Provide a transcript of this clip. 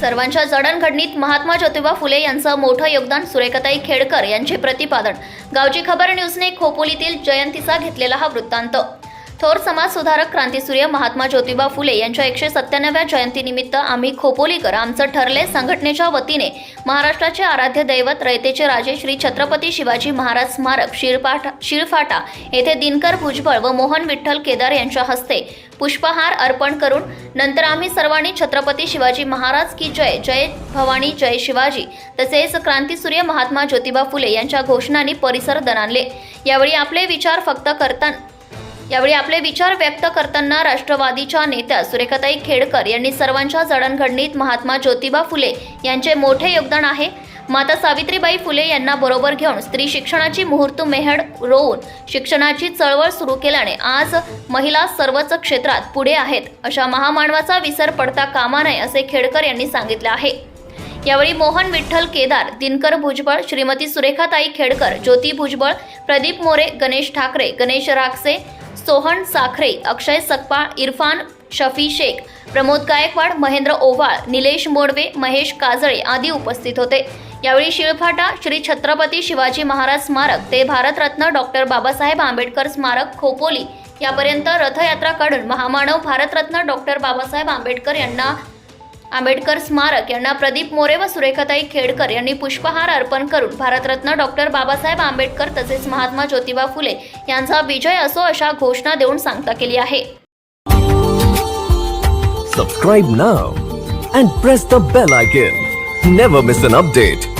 सर्वांच्या जडणघडणीत महात्मा ज्योतिबा फुले यांचं मोठं योगदान सुरेखताई खेडकर यांचे प्रतिपादन. गावची खबर न्यूजने खोपोलीतील जयंतीचा घेतलेला हा वृत्तांत. थोर समाजसुधारक क्रांतीसूर्य महात्मा ज्योतिबा फुले यांच्या एकशे सत्त्याण्णव्या जयंतीनिमित्त आम्ही खोपोलीकर आमचं ठरले संघटनेच्या वतीने महाराष्ट्राचे आराध्य दैवत रयतेचे राजे श्री छत्रपती शिवाजी महाराज स्मारक शिरपाठा शिरफाटा येथे दिनकर भुजबळ व मोहन विठ्ठल केदार यांच्या हस्ते पुष्पहार अर्पण करून नंतर आम्ही सर्वांनी छत्रपती शिवाजी महाराज की जय जय भवानी जय शिवाजी तसेच क्रांतीसूर्य महात्मा ज्योतिबा फुले यांच्या घोषणांनी परिसर दणानले यावेळी आपले विचार फक्त करताना यावेळी आपले विचार व्यक्त करताना राष्ट्रवादीच्या नेत्या सुरेखाताई खेडकर यांनी सर्वांच्या जडणघडणीत महात्मा ज्योतिबा फुले यांचे मोठे योगदान आहे. माता सावित्रीबाई फुले यांना बरोबर घेऊन स्त्री शिक्षणाची मुहूर्त मेहड रोवून शिक्षणाची चळवळ सुरू केल्याने आज महिला सर्वच क्षेत्रात पुढे आहेत. अशा महामानवाचा विसर पडता कामा नये असे खेडकर यांनी सांगितले आहे. यावेळी मोहन विठ्ठल केदार दिनकर भुजबळ श्रीमती सुरेखाताई खेडकर ज्योती भुजबळ प्रदीप मोरे गणेश ठाकरे गणेश राक्षे सोहन साखरे अक्षय सकपाळ इरफान शफी शेख प्रमोद गायकवाड महेंद्र ओवाळ निलेश मोडवे महेश काजळे आदी उपस्थित होते. यावेळी शिळफाटा श्री छत्रपती शिवाजी महाराज स्मारक ते भारतरत्न डॉक्टर बाबासाहेब आंबेडकर स्मारक खोपोली यापर्यंत रथयात्रा काढून महामानव भारतरत्न डॉक्टर बाबासाहेब आंबेडकर यांना आंबेडकर स्मारक यांना प्रदीप मोरे व सुरेखाताई खेडकर यांनी पुष्पहार अर्पण करून भारतरत्न डॉक्टर बाबासाहेब आंबेडकर तसेच महात्मा ज्योतिबा फुले यांचा विजय असो अशा घोषणा देऊन सांगता केली आहे. Subscribe now and press the bell icon never miss an update